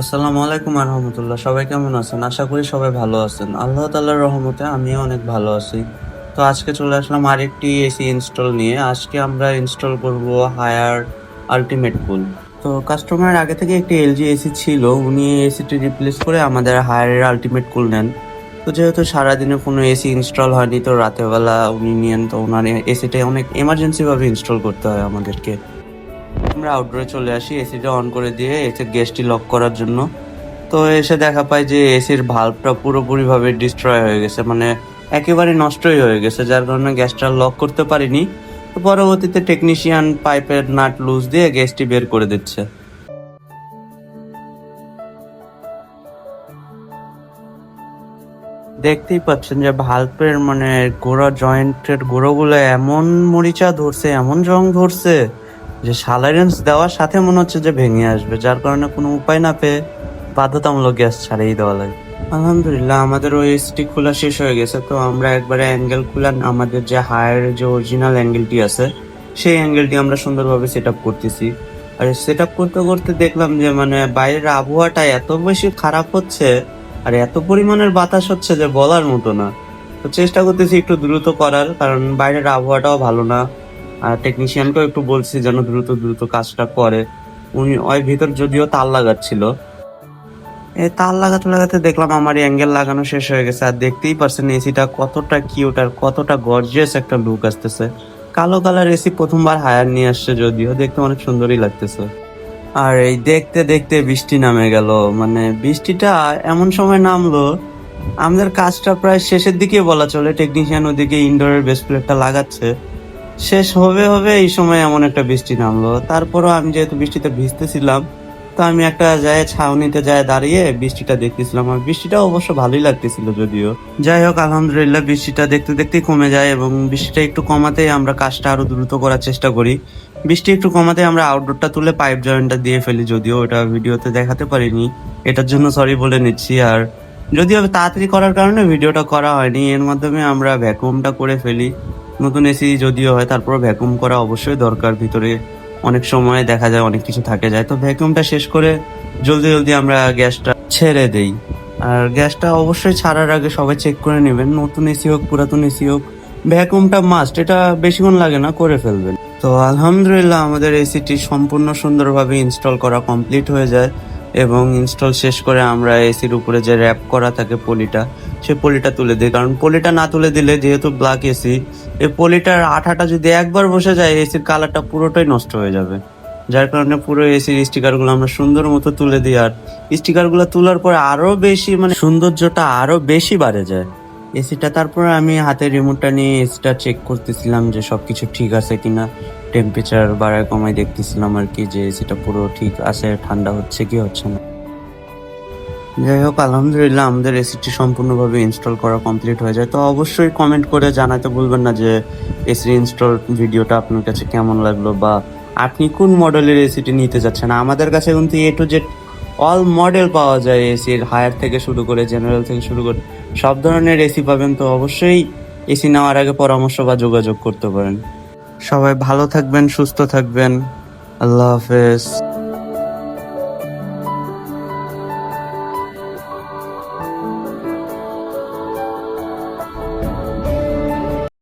আসসালামু আলাইকুম রহমতুল্লাহ। সবাই কেমন আছেন? আশা করি সবাই ভালো আছেন। আল্লাহ তাল্লাহর রহমতে আমিও অনেক ভালো আছি। তো আজকে চলে আসলাম আরেকটি এসি ইনস্টল নিয়ে। আজকে আমরা ইনস্টল করব হায়ার আলটিমেট কুল তো কাস্টমার আগে থেকে একটি এলজি এসি ছিল। উনি এসিটি রিপ্লেস করে আমাদের হায়ারের আলটিমেট কুল নেন। তো যেহেতু সারাদিনে কোনো এসি ইনস্টল হয়নি, তো রাতের বেলা উনি নিয়েন। তো ওনার এসিটা অনেক এমার্জেন্সিভাবে ইনস্টল করতে হয় আমাদেরকে। আমরা আউটডোরে চলে আসি এসিটা অন করে দিয়ে এসির গ্যাসটি লক করার জন্য। তো এসে দেখা পাই যে এসির ভাল্বটা পুরোপুরিভাবে ডিস্ট্রয় হয়ে গেছে মানে একেবারে নষ্টই হয়ে গেছে, যার কারণে গ্যাসটা লক করতে পারিনি। তো পরবর্তীতে টেকনিশিয়ান পাইপের নাট লুজ দিয়ে গ্যাসটি বের করে দিচ্ছে। দেখতেই পাচ্ছেন যে ভাল্বের মানে গোড়া জয়েন্টের গোড়াগুলো এমন মরিচা ধরছে, এমন জং ধরছে। যে সালারেন্স দেওয়ার সাথে মনে হচ্ছে যে ভেঙে আসবে, যার কারণে কোনো উপায় না পেয়ে বাধ্যতামূলক গ্যাস ছাড়িয়ে দেওয়া লাগে। আলহামদুলিল্লাহ, আমাদের ওই এসটি খোলা শেষ হয়ে গেছে, তো আমরা একবারে অ্যাঙ্গেল খুলান আমাদের যে হায়ার যে অরিজিনাল অ্যাঙ্গেলটি আছে, সেই অ্যাঙ্গেলটি আমরা সুন্দরভাবে সেট আপ করতেছি। আর সেট আপ করতে করতে দেখলাম যে মানে বাইরের আবহাওয়াটা এত বেশি খারাপ হচ্ছে, আর এত পরিমাণের বাতাস হচ্ছে যে বলার মতো না। তো চেষ্টা করতেছি একটু দ্রুত করার, কারণ বাইরের আবহাওয়াটাও ভালো না। আর টেকনিশিয়ানকেও একটু বলছি যেন দ্রুত দ্রুত কাজটা করে। উনি ওই ভিতর যদিও তার লাগাচ্ছিল এই তার লাগাতে লাগাতে দেখলাম আমার অ্যাঙ্গেল লাগানো শেষ হয়ে গেছে। আর দেখতেই পারছেন এসিটা কতটা কিউট আর কতটা গর্জিয়াস একটা লুক আসতেছে। কালো কালার এসি প্রথমবার হায়ার নিয়ে আসছে যদিও। দেখতে অনেক সুন্দরই লাগতেছে। আর এই দেখতে দেখতে বৃষ্টি নামে গেল। মানে বৃষ্টিটা এমন সময় নামলো। আমাদের কাজটা প্রায় শেষের দিকে বলা চলে। টেকনিশিয়ান ওদিকে ইনডোরের বেস প্লেটটা লাগাচ্ছে। শেষ হবে হবে এই সময় এমন একটা বৃষ্টি নামলো। তারপরও আমি যেহেতু বৃষ্টিতে ভিজতেছিলাম, তো আমি একটা যায় ছাউনিতে যায় দাঁড়িয়ে বৃষ্টিটা দেখতেছিলাম। আর বৃষ্টিটা অবশ্য ভালোই লাগতেছিল যদিও। যাই হোক, আলহামদুলিল্লাহ, বৃষ্টিটা দেখতে দেখতে কমে যায় এবং বৃষ্টিটা একটু কমাতেই আমরা কাজটা আরও দ্রুত করার চেষ্টা করি। বৃষ্টি একটু কমাতে আমরা আউটডোরটা তুলে পাইপ জয়েন্টটা দিয়ে ফেলি, যদিও ওটা ভিডিওতে দেখাতে পারিনি। এটার জন্য সরি বলে নিচ্ছি। আর যদিও তাড়াতাড়ি করার কারণে ভিডিওটা করা হয়নি, এর মাধ্যমে আমরা ভ্যাকুয়ামটা করে ফেলি। নতুন এসি যদিও হয় তারপর ভ্যাকুম করা অবশ্যই দরকার। ভিতরে অনেক সময় দেখা যায় অনেক কিছু থাকে, যায়। তো ভ্যাকুয়ামটা শেষ করে জলদি জলদি আমরা গ্যাসটা ছেড়ে দেই। আর গ্যাসটা অবশ্যই ছাড়ার আগে সবাই চেক করে নেবেন, নতুন এসি হোক, পুরাতন এসি হোক ভ্যাকুমটা মাস্ট এটা বেশিক্ষণ লাগে না, করে ফেলবেন। তো আলহামদুলিল্লাহ আমাদের এসিটি সম্পূর্ণ সুন্দরভাবে ইনস্টল করা কমপ্লিট হয়ে যায় এবং ইনস্টল শেষ করে আমরা এসির উপরে যে র্যাপ করা থাকে পলিটা সেই পলিটা তুলে দিই কারণ পলিটা না তুলে দিলে যেহেতু ব্ল্যাক এসি এই পলিটার আঠাটা যদি একবার বসে যায় এসির কালারটা পুরোটাই নষ্ট হয়ে যাবে। যার কারণে পুরো এসির স্টিকারগুলো আমরা সুন্দর মতো তুলে দিই। আর স্টিকারগুলো তোলার পরে আরও বেশি মানে সৌন্দর্যটা আরও বেশি বাড়ে যায়। এসিটা তারপরে আমি হাতে রিমোটটা নিয়ে এসিটা চেক করতেছিলাম যে সবকিছু ঠিক আছে কিনা। টেম্পারেচার বাড়ায় কমায় দেখতেছিলাম আর কি যে এসিটা পুরো ঠিক আছে, ঠান্ডা হচ্ছে কি হচ্ছে না। যাই হোক, আলহামদুলিল্লাহ আমাদের এসিটি সম্পূর্ণভাবে ইনস্টল করা কমপ্লিট হয়ে যায়। তো অবশ্যই কমেন্ট করে জানাতে ভুলবেন না যে এসি ইনস্টল ভিডিওটা আপনার কাছে কেমন লাগল বা আপনি কোন মডেলের এসিটি নিতে যাচ্ছেন। আমাদের কাছে কিন্তু A to Z all model পাওয়া যায় এসির হায়ার থেকে শুরু করে জেনারেল থেকে শুরু করে সব ধরনের এসি পাবেন। তো অবশ্যই এসি নেওয়ার আগে পরামর্শ বা যোগাযোগ করতে পারেন। সবাই ভালো থাকবেন, সুস্থ থাকবেন। আল্লাহ হাফেজ।